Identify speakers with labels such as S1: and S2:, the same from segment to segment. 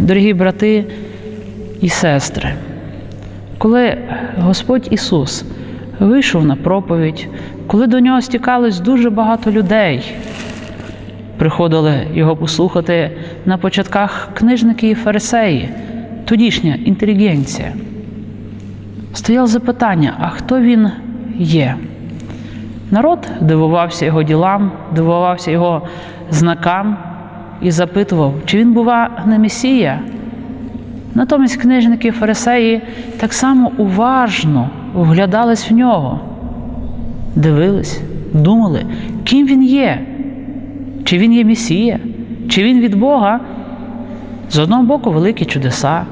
S1: дорогі брати і сестри, коли Господь Ісус вийшов на проповідь, коли до нього стікалось дуже багато людей, приходили його послухати на початках книжники і фарисеї, тодішня інтелігенція. Стояло запитання, а хто він є? Народ дивувався його ділам, дивувався його знакам і запитував, чи він, бува, не Месія. Натомість книжники фарисеї так само уважно вглядались в нього, дивились, думали, ким він є, чи він є Месія, чи він від Бога. З одного боку, великі чудеса,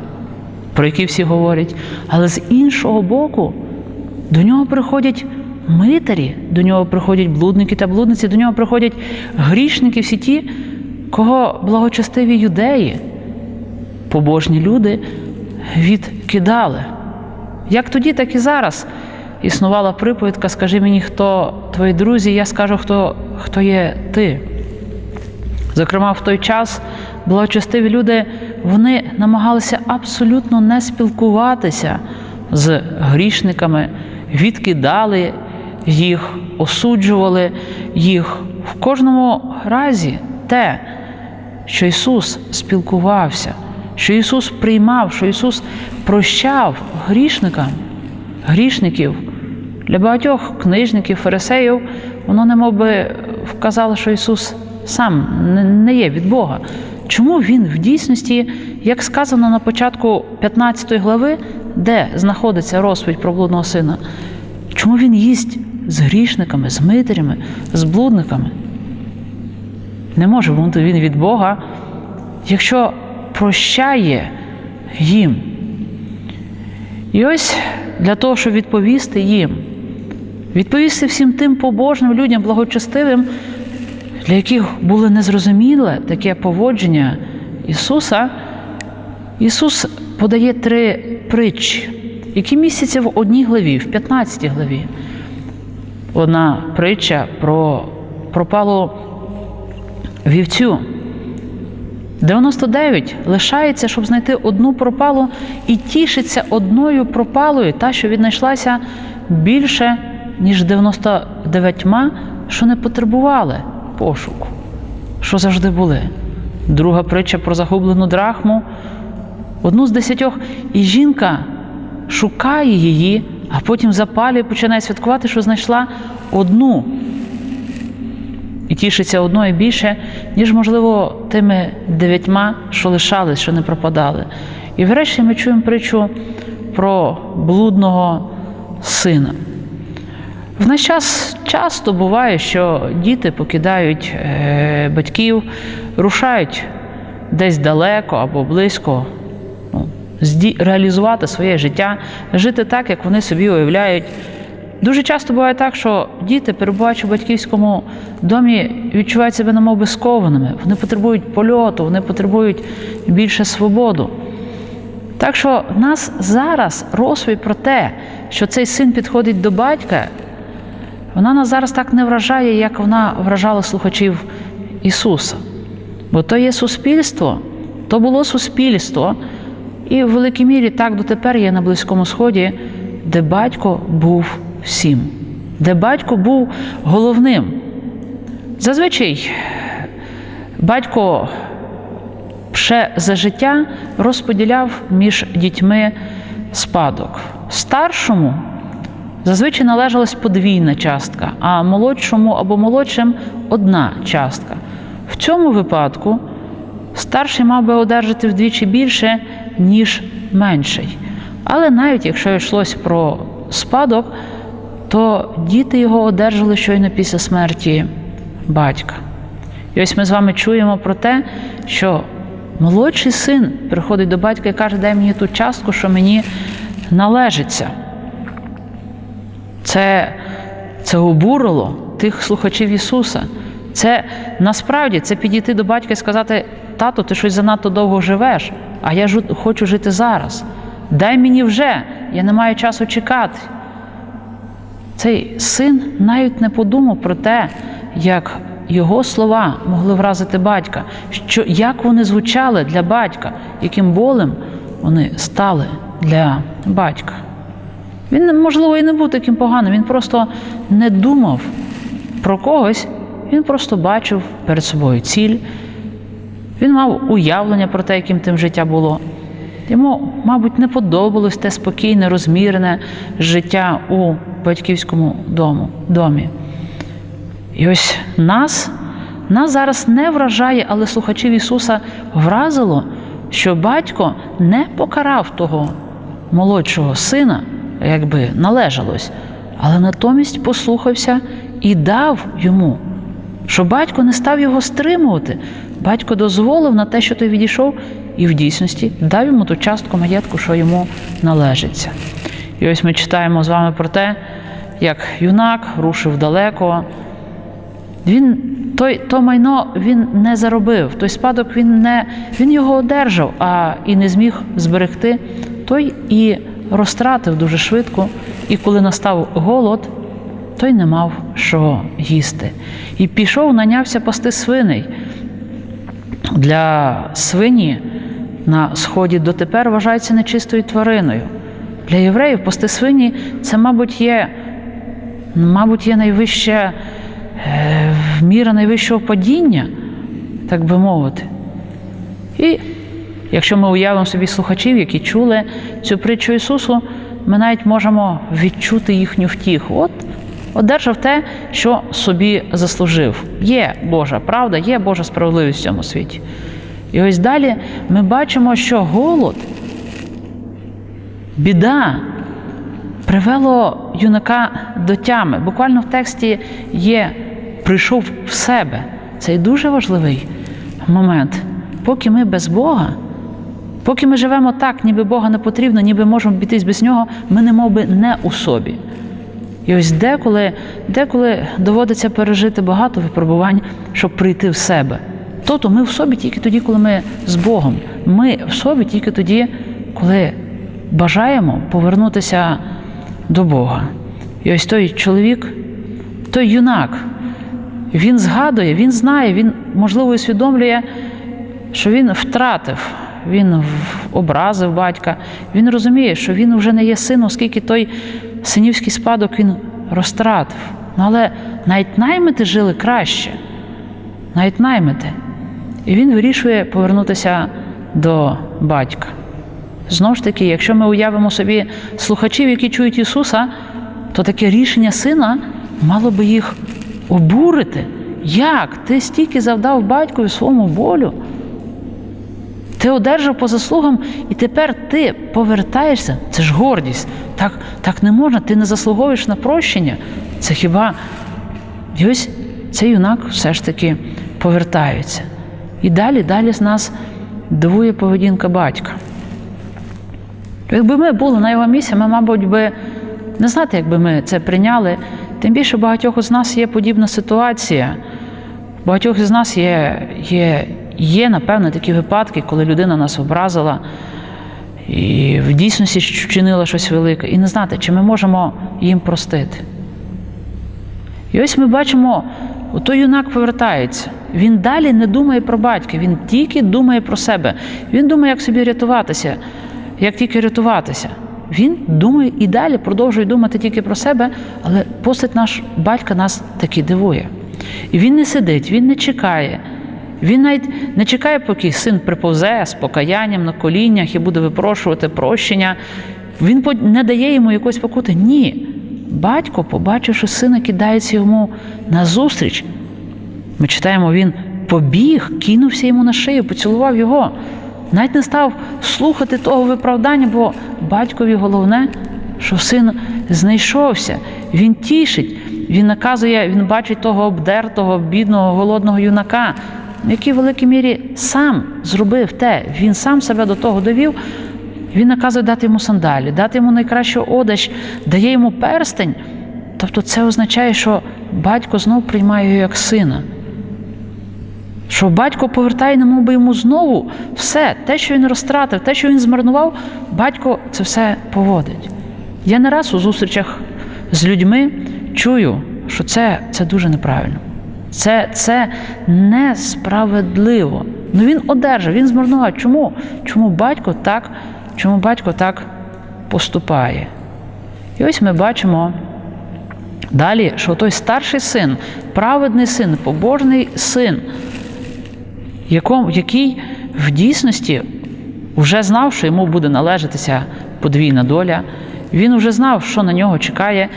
S1: про які всі говорять, але з іншого боку, до нього приходять митарі, до нього приходять блудники та блудниці, до нього приходять грішники, всі ті, кого благочестиві юдеї, побожні люди відкидали. Як тоді, так і зараз існувала приповідка Скажи мені, хто твої друзі, я скажу, хто, хто є ти. Зокрема, в той час благочестиві люди вони намагалися абсолютно не спілкуватися з грішниками, відкидали їх, осуджували їх. В кожному разі те, що Ісус спілкувався, що Ісус приймав, що Ісус прощав грішникам, грішників. Для багатьох книжників, фарисеїв, воно немов би вказало, що Ісус сам не є від Бога. Чому Він в дійсності, як сказано на початку 15 глави, де знаходиться розповідь про блудного сина, чому він їсть з грішниками, з митарями, з блудниками? Не може бути він від Бога, якщо прощає їм. І ось для того, щоб відповісти їм, відповісти всім тим побожним людям, благочестивим, для яких було незрозуміле таке поводження Ісуса, Ісус подає три притчі, які містяться в одній главі, в 15 главі. Одна притча про пропалу вівцю. 99 лишається, щоб знайти одну пропалу, і тішиться одною пропалою, та, що віднайшлася більше, ніж 99, що не потребували пошуку, що завжди були. Друга притча про загублену драхму, одну з десятьох, і жінка шукає її, а потім запалює, починає святкувати, що знайшла одну. І тішиться одною більше, ніж, можливо, тими дев'ятьма, що лишались, що не пропадали. І врешті ми чуємо притчу про блудного сина. В наш час часто буває, що діти покидають е, батьків, рушають десь далеко або близько, ну, реалізувати своє життя, жити так, як вони собі уявляють. Дуже часто буває так, що діти, перебуваючи в батьківському домі, відчувають себе намов би скованими. Вони потребують польоту, вони потребують більше свободу. Так що нас зараз розповідь про те, що цей син підходить до батька, вона нас зараз так не вражає, як вона вражала слухачів Ісуса. Бо то є суспільство, то було суспільство, і в великій мірі так дотепер є на Близькому Сході, де батько був всім, де батько був головним. Зазвичай батько ще за життя розподіляв між дітьми спадок. Старшому зазвичай належалась подвійна частка, а молодшому або молодшим одна частка. В цьому випадку старший мав би одержати вдвічі більше, ніж менший. Але навіть якщо йшлось про спадок, то діти його одержали щойно після смерті батька. І ось ми з вами чуємо про те, що молодший син приходить до батька і каже, дай мені ту частку, що мені належиться. Це, це обурило тих слухачів Ісуса. Це насправді це підійти до батька і сказати: тато, ти щось занадто довго живеш, а я хочу жити зараз. Дай мені вже, я не маю часу чекати. Цей син навіть не подумав про те, як його слова могли вразити батька, що як вони звучали для батька, яким болем вони стали для батька. Він, можливо, і не був таким поганим, він просто не думав про когось, він просто бачив перед собою ціль, він мав уявлення про те, яким тим життя було. Йому, мабуть, не подобалось те спокійне, розмірене життя у батьківському дому, домі. І ось нас, нас зараз не вражає, але слухачів Ісуса вразило, що батько не покарав того молодшого сина, якби належалось, але натомість послухався і дав йому, що батько не став його стримувати. Батько дозволив на те, що той відійшов, і в дійсності дав йому ту частку маєтку, що йому належиться. І ось ми читаємо з вами про те, як юнак рушив далеко. Він той, то майно він не заробив, той спадок він не він його одержав, а і не зміг зберегти, той і розтратив дуже швидко. І коли настав голод, той не мав що їсти. І пішов, нанявся пасти свиней. Для свині на сході дотепер вважається нечистою твариною. Для євреїв пасти свині це, мабуть, є, мабуть, є найвища е, міра найвищого падіння, так би мовити. І якщо ми уявимо собі слухачів, які чули цю притчу Ісусу, ми навіть можемо відчути їхню втіху. От одержав те, що собі заслужив. Є Божа правда, є Божа справедливість в цьому світі. І ось далі ми бачимо, що голод, біда привело юнака до тями. Буквально в тексті є прийшов в себе. Це дуже важливий момент. Поки ми без Бога, поки ми живемо так, ніби Бога не потрібно, ніби можемо обійтись без нього, ми не би не у собі. І ось деколи, деколи доводиться пережити багато випробувань, щоб прийти в себе. Тобто ми в собі тільки тоді, коли ми з Богом. Ми в собі тільки тоді, коли бажаємо повернутися до Бога. І ось той чоловік, той юнак, він згадує, він знає, він, можливо, усвідомлює, що він втратив, він образив батька. Він розуміє, що він вже не є син, оскільки той синівський спадок він розтратив. Ну, але навіть наймити жили краще, навіть наймити. І він вирішує повернутися до батька. Знову ж таки, якщо ми уявимо собі слухачів, які чують Ісуса, то таке рішення сина мало би їх обурити. Як? Ти стільки завдав батькові своєму болю? Ти одержав по заслугам, і тепер ти повертаєшся. Це ж гордість. Так, так не можна, ти не заслуговуєш на прощення. Це хіба. І ось цей юнак все ж таки повертається. І далі, далі з нас дивує поведінка батька. Якби ми були на його місці, ми, мабуть, би не знати, якби ми це прийняли. Тим більше багатьох з нас є подібна ситуація. Багатьох з нас є, є, є, напевно, такі випадки, коли людина нас образила і в дійсності вчинила щось велике, і не знати, чи ми можемо їм простити. І ось ми бачимо, той юнак повертається. Він далі не думає про батька, він тільки думає про себе. Він думає, як собі рятуватися, як тільки рятуватися. Він думає і далі продовжує думати тільки про себе, але постать наш батька нас таки дивує. І він не сидить, він не чекає. Він навіть не чекає, поки син приповзе з покаянням на коліннях і буде випрошувати прощення. Він не дає йому якоїсь покути. Ні. Батько, побачивши сина, кидається йому назустріч. Ми читаємо, він побіг, кинувся йому на шию, поцілував його. Навіть не став слухати того виправдання, бо батькові головне, що син знайшовся, він тішить, він наказує, він бачить того обдертого, бідного, голодного юнака, який в великій мірі сам зробив те, він сам себе до того довів. Він наказує дати йому сандалі, дати йому найкращу одаж, дає йому перстень. Тобто це означає, що батько знов приймає його як сина. Що батько повертає, немов би йому знову все, те, що він розтратив, те, що він змарнував, батько це все поводить. Я не раз у зустрічах з людьми чую, що це, це дуже неправильно. Це, це несправедливо. Ну він одержав, він змарнував. Чому? Чому батько так, чому батько так поступає? І ось ми бачимо далі, що той старший син, праведний син, побожний син, який в дійсності вже знав, що йому буде належатися подвійна доля. Він вже знав, що на нього чекає.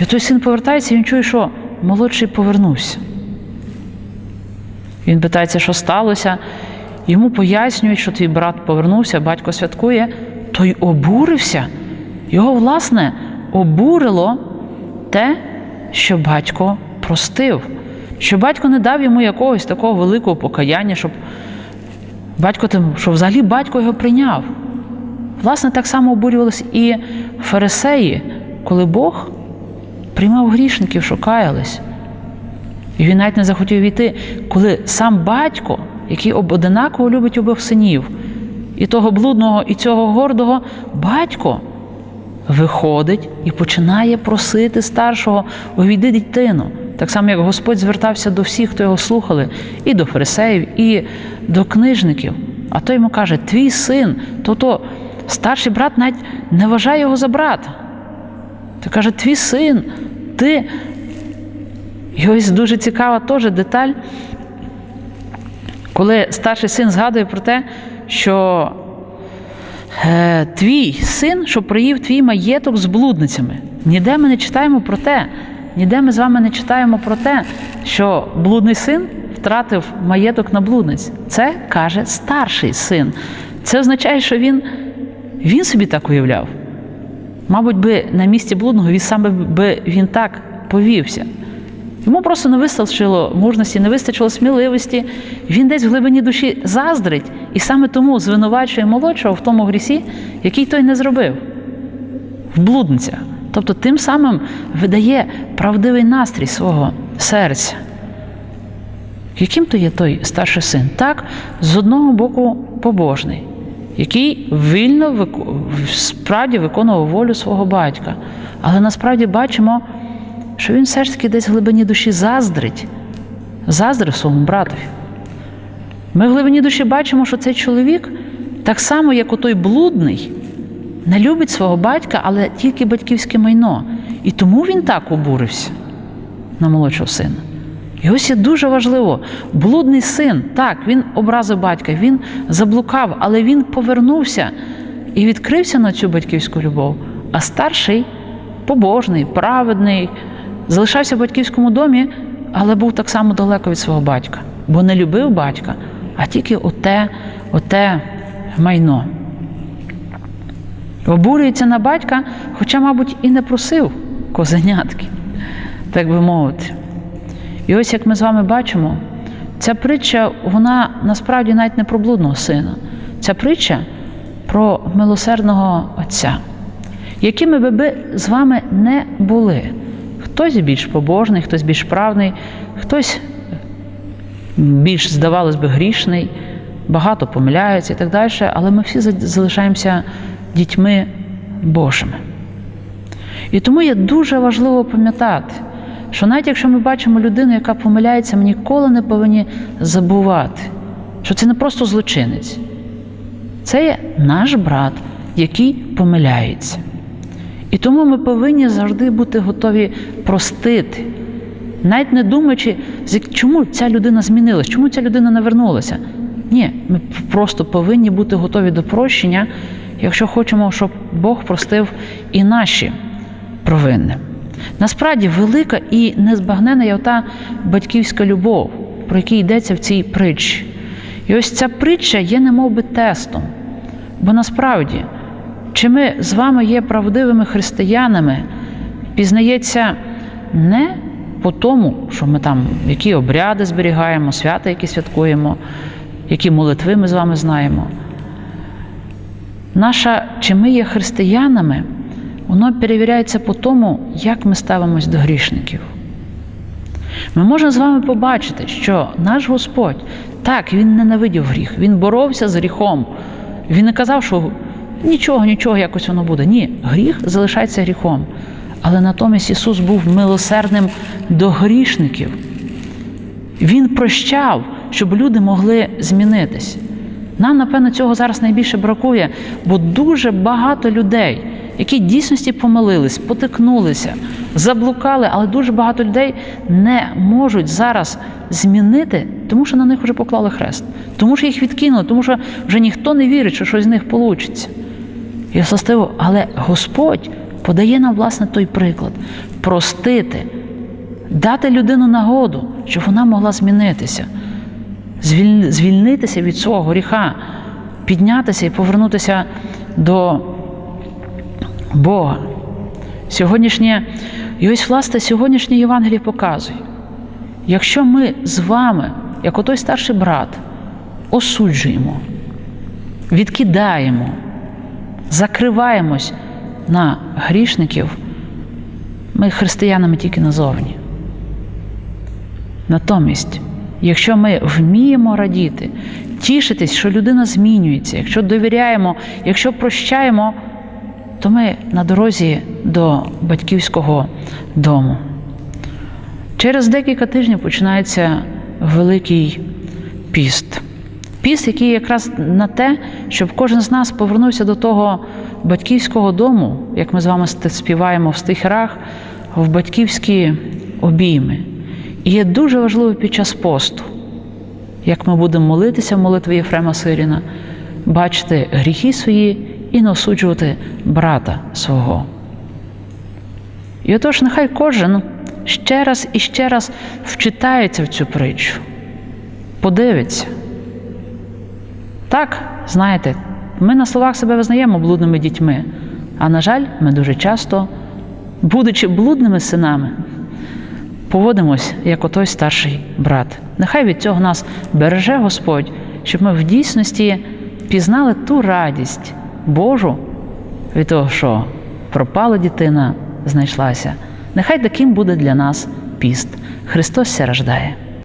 S1: І той син повертається, і він чує, що молодший повернувся. Він питається, що сталося. Йому пояснюють, що твій брат повернувся, батько святкує, той обурився. Його, власне, обурило те, що батько простив, що батько не дав йому якогось такого великого покаяння, щоб батько щоб взагалі батько його прийняв. Власне, так само обурювалися і фарисеї, коли Бог приймав грішників, що каялись. І він навіть не захотів війти, коли сам батько, який одинаково любить обох синів, і того блудного, і цього гордого, батько виходить і починає просити старшого увійди дитину. Так само, як Господь звертався до всіх, хто його слухали, і до фарисеїв, і до книжників. А той йому каже: Твій син, то-то старший брат навіть не вважає його за брата. Ти каже, твій син, ти. І ось дуже цікава теж деталь, коли старший син згадує про те, що е, твій син, що приїв твій маєток з блудницями. Ніде ми не читаємо про те, ніде ми з вами не читаємо про те, що блудний син втратив маєток на блудниць. Це каже старший син. Це означає, що він, він собі так уявляв. Мабуть, би на місці блудного він саме би він так повівся. Йому просто не вистачило мужності, не вистачило сміливості. Він десь в глибині душі заздрить і саме тому звинувачує молодшого в тому грісі, який той не зробив в блудницях. Тобто тим самим видає правдивий настрій свого серця. Яким то є той старший син? Так, з одного боку, побожний, який вільно справді виконував волю свого батька. Але насправді бачимо, що він все ж таки десь в глибині душі заздрить, заздрив своєму братові. Ми в глибині душі бачимо, що цей чоловік, так само, як у той блудний, не любить свого батька, але тільки батьківське майно. І тому він так обурився на молодшого сина. І ось є дуже важливо, блудний син, так, він образив батька, він заблукав, але він повернувся і відкрився на цю батьківську любов. А старший побожний, праведний, залишався в батьківському домі, але був так само далеко від свого батька, бо не любив батька, а тільки оте, оте майно. Обурюється на батька, хоча, мабуть, і не просив козенятки, так би мовити. І ось як ми з вами бачимо, ця притча, вона насправді навіть не про блудного сина. Ця притча про милосердного Отця, якими би ви з вами не були. Хтось більш побожний, хтось більш правний, хтось більш, здавалось би, грішний, багато помиляються і так далі, але ми всі залишаємося дітьми Божими. І тому є дуже важливо пам'ятати, що навіть якщо ми бачимо людину, яка помиляється, ми ніколи не повинні забувати, що це не просто злочинець, це є наш брат, який помиляється. І тому ми повинні завжди бути готові простити, навіть не думаючи, чому ця людина змінилась, чому ця людина не вернулася. Ні, ми просто повинні бути готові до прощення, якщо хочемо, щоб Бог простив і наші провини. Насправді велика і незбагнена є та батьківська любов, про яку йдеться в цій притчі. І ось ця притча є немов би тестом. Бо насправді, чи ми з вами є правдивими християнами, пізнається не по тому, що ми там які обряди зберігаємо, свята, які святкуємо, які молитви ми з вами знаємо. Наша, чи ми є християнами, воно перевіряється по тому, як ми ставимось до грішників. Ми можемо з вами побачити, що наш Господь так, Він ненавидів гріх, Він боровся з гріхом. Він не казав, що нічого, нічого, якось воно буде. Ні, гріх залишається гріхом. Але натомість Ісус був милосердним до грішників. Він прощав, щоб люди могли змінитись. Нам, напевно, цього зараз найбільше бракує, бо дуже багато людей, які дійсності помилились, потикнулися, заблукали, але дуже багато людей не можуть зараз змінити, тому що на них вже поклали хрест, тому що їх відкинули, тому що вже ніхто не вірить, що щось з них вийде. І властиво, але Господь подає нам власне той приклад простити, дати людину нагоду, щоб вона могла змінитися, звільнитися від свого гріха, піднятися і повернутися до Бога. Сьогоднішнє, і ось власне сьогоднішнє Євангеліє показує, якщо ми з вами, як отой старший брат, осуджуємо, відкидаємо, закриваємось на грішників, ми християнами тільки назовні. Натомість, якщо ми вміємо радіти, тішитись, що людина змінюється, якщо довіряємо, якщо прощаємо, то ми на дорозі до батьківського дому. Через декілька тижнів починається Великий піст. Піст, який якраз на те, щоб кожен з нас повернувся до того батьківського дому, як ми з вами співаємо в стихерах, в батьківські обійми. Є дуже важливо під час посту, як ми будемо молитися в молитві Єфрема Сиріна, бачити гріхи свої і не осуджувати брата свого. І отож, нехай кожен ще раз і ще раз вчитається в цю притчу, подивиться. Так, знаєте, ми на словах себе визнаємо блудними дітьми, а на жаль, ми дуже часто, будучи блудними синами, поводимось як отой старший брат. Нехай від цього нас береже Господь, щоб ми в дійсності пізнали ту радість Божу від того, що пропала дитина, знайшлася. Нехай таким буде для нас піст. Христос ся рождає.